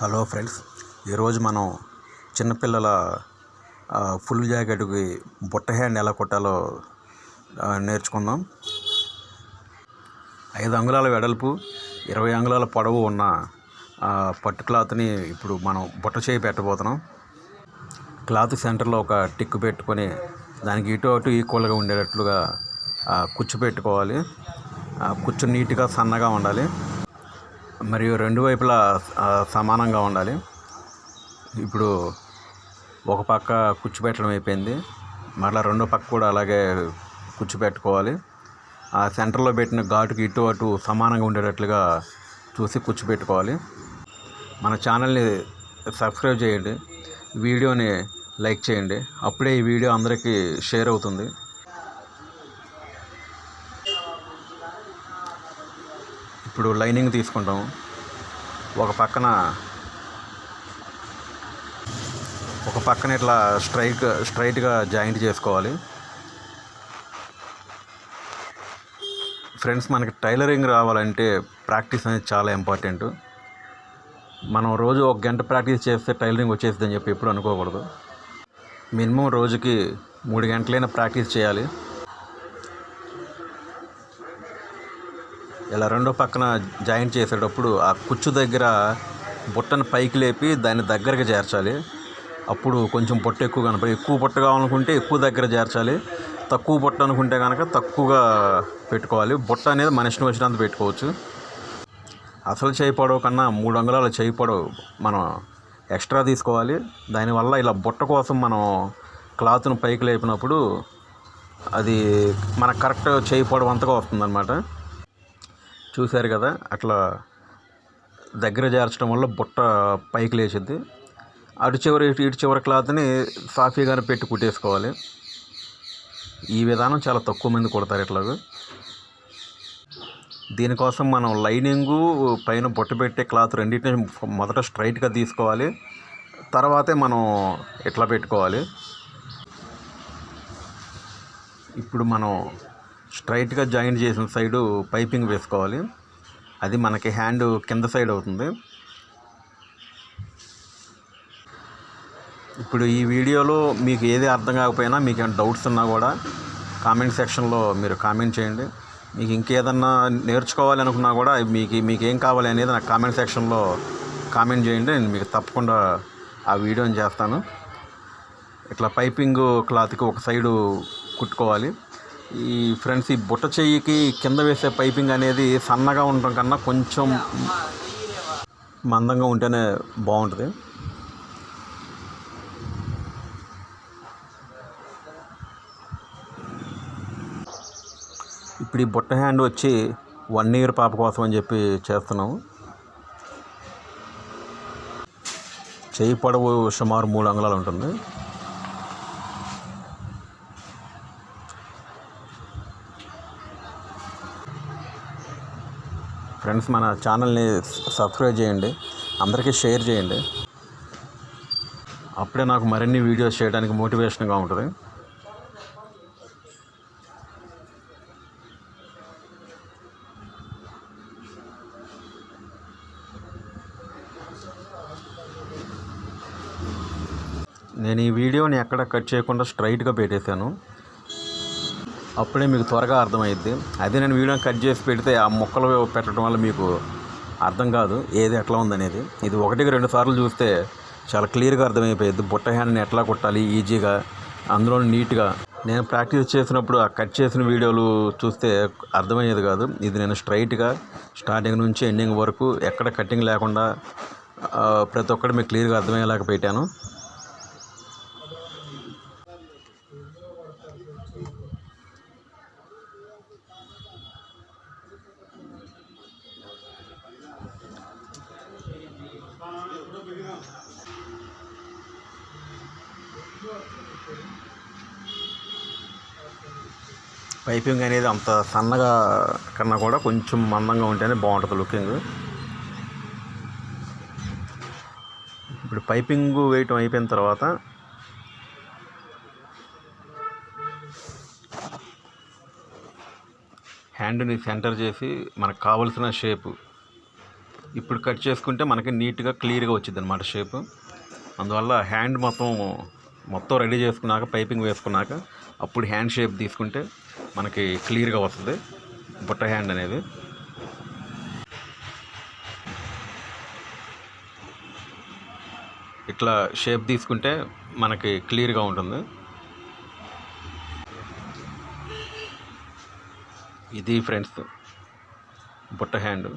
Hello friends ఈరోజు మనం చిన్నపిల్లల ఫుల్ జాకెట్కి బుట్ట హ్యాండ్ ఎలా కొట్టాలో నేర్చుకుందాం. ఐదు అంగుళాల వెడల్పు ఇరవై అంగుళాల పొడవు ఉన్న పట్టు క్లాత్ని ఇప్పుడు మనం బుట్ట చేయి పెట్టబోతున్నాం. క్లాత్ సెంటర్లో ఒక టిక్ పెట్టుకొని దానికి ఇటు అటు ఈక్వల్గా ఉండేటట్లుగా కుచ్చు పెట్టుకోవాలి. కుచ్చు నీట్గా సన్నగా ఉండాలి. మరియు రెండు వైపులా సమానంగా ఉండాలి. ఇప్పుడు ఒక పక్క కుచ్చు పెట్టడం అయిపోయింది. మరలా రెండో పక్క కూడా అలాగే కుచ్చు పెట్టుకోవాలి ఆ సెంటర్లో పెట్టిన ఘాటుకి ఇటు అటు సమానంగా ఉండేటట్లుగా చూసి కుచ్చు పెట్టుకోవాలి మన ఛానల్ని సబ్స్క్రైబ్ చేయండి. వీడియోని లైక్ చేయండి. అప్పుడే ఈ వీడియో అందరికీ షేర్ అవుతుంది. ఇప్పుడు లైనింగ్ తీసుకుంటాం. ఒక పక్కన ఒక పక్కన ఇట్లా స్ట్రైట్ స్ట్రైట్గా జాయింట్ చేసుకోవాలి. ఫ్రెండ్స్ మనకి టైలరింగ్ రావాలంటే ప్రాక్టీస్ అనేది చాలా ఇంపార్టెంట్. మనం రోజు ఒక గంట ప్రాక్టీస్ చేస్తే టైలరింగ్ వచ్చేస్తుందని చెప్పి ఎప్పుడు అనుకోకూడదు. మినిమం రోజుకి మూడు గంటలైనా ప్రాక్టీస్ చేయాలి. ఇలా రెండో పక్కన జాయింట్ చేసేటప్పుడు ఆ కుచ్చు దగ్గర బుట్టను పైకి లేపి దాన్ని దగ్గరకు చేర్చాలి. అప్పుడు కొంచెం బుట్ట ఎక్కువ కనపడి ఎక్కువ బుట్ట కావాలనుకుంటే ఎక్కువ దగ్గర చేర్చాలి. తక్కువ బుట్ట అనుకుంటే కనుక తక్కువగా పెట్టుకోవాలి. బుట్ట అనేది మన ఇష్టం వచ్చినంత పెట్టుకోవచ్చు. అసలు చేయి పొడవు కన్నా మూడు అంగుళాల చేయి పొడవు మనం ఎక్స్ట్రా తీసుకోవాలి. దానివల్ల ఇలా బుట్ట కోసం మనం క్లాత్ను పైకి లేపినప్పుడు అది మన కరెక్ట్ చేయి పొడవు అంతగా వస్తుందన్నమాట. చూశారు కదా అట్లా దగ్గర జార్చడం వల్ల బుట్ట పైకి లేచిద్ది. అటు చివరి ఇటు ఇటు చివరి క్లాత్ని సాఫీగానే పెట్టి కుట్టేసుకోవాలి. ఈ విధానం చాలా తక్కువ మంది కుడతారు ఇట్లా దీనికోసం మనం లైనింగు పైన బొట్టు పెట్టే క్లాత్ రెండింటిని మొదట స్ట్రైట్గా తీసుకోవాలి. తర్వాతే మనం ఇట్లా పెట్టుకోవాలి. ఇప్పుడు మనం స్ట్రైట్గా జాయింట్ చేసిన సైడు పైపింగ్ వేసుకోవాలి. అది మనకి హ్యాండ్ కింద సైడ్ అవుతుంది. ఇప్పుడు ఈ వీడియోలో మీకు ఏది అర్థం కాకపోయినా మీకు ఏమైనా డౌట్స్ ఉన్నా కూడా కామెంట్ సెక్షన్లో మీరు కామెంట్ చేయండి. మీకు ఇంకేదన్నా నేర్చుకోవాలి అనుకున్నా కూడా మీకు మీకు ఏం కావాలి అనేది నాకు కామెంట్ సెక్షన్లో కామెంట్ చేయండి. నేను మీకు తప్పకుండా ఆ వీడియోని చేస్తాను. ఇట్లా పైపింగ్ క్లాత్కి ఒక సైడు కుట్టుకోవాలి. ఈ ఫ్రెండ్స్ ఈ బుట్ట చెయ్యికి కింద వేసే పైపింగ్ అనేది సన్నగా ఉండటం కన్నా కొంచెం మందంగా ఉంటేనే బాగుంటుంది. ఇప్పుడు ఈ బుట్ట హ్యాండ్ వచ్చి వన్ ఇయర్ పాప కోసం అని చెప్పి చేస్తున్నాము చేయి పొడవు సుమారు మూడు అంగుళాలు ఉంటుంది. ఫ్రెండ్స్ మన ఛానల్ని సబ్స్క్రైబ్ చేయండి. అందరికీ షేర్ చేయండి. అప్పుడే నాకు మరిన్ని వీడియోస్ చేయడానికి మోటివేషన్గా ఉంటుంది. నేను ఈ వీడియోని ఎక్కడ కట్ చేయకుండా స్ట్రైట్గా పెట్టేశాను. అప్పుడే మీకు త్వరగా అర్థమైద్ది. అదే నేను వీడియో కట్ చేసి పెడితే ఆ ముక్కలు పెట్టడం వల్ల మీకు అర్థం కాదు ఏది ఎట్లా ఉందనేది. ఇది ఒకటికి రెండు సార్లు చూస్తే చాలా క్లియర్గా అర్థమైపోయింది బుట్ట హ్యాండ్ని ఎట్లా కొట్టాలి ఈజీగా అందులో నీట్గా. నేను ప్రాక్టీస్ చేసినప్పుడు ఆ కట్ చేసిన వీడియోలు చూస్తే అర్థమయ్యేది కాదు. ఇది నేను స్ట్రైట్గా స్టార్టింగ్ నుంచి ఎండింగ్ వరకు ఎక్కడ కటింగ్ లేకుండా ప్రతి ఒక్కటి మీకు క్లియర్గా అర్థమయ్యేలాగా పెట్టాను. పైపింగ్ అనేది అంత సన్నగా కన్నా కూడా కొంచెం మందంగా ఉంటేనే బాగుంటుంది లుకింగ్. ఇప్పుడు పైపింగ్ వేయటం అయిపోయిన తర్వాత హ్యాండ్ని సెంటర్ చేసి మనకు కావలసిన షేపు ఇప్పుడు కట్ చేసుకుంటే మనకి నీట్గా క్లియర్గా వచ్చింది అనమాట షేప్. అందువల్ల హ్యాండ్ మొత్తం మొత్తం రెడీ చేసుకున్నాక పైపింగ్ వేసుకున్నాక అప్పుడు హ్యాండ్ షేప్ తీసుకుంటే మనకి క్లియర్గా వస్తుంది. బుట్ట హ్యాండ్ అనేది. ఇట్లా షేప్ తీసుకుంటే మనకి క్లియర్గా ఉంటుంది. ఇది ఫ్రెండ్స్ బుట్ట హ్యాండ్.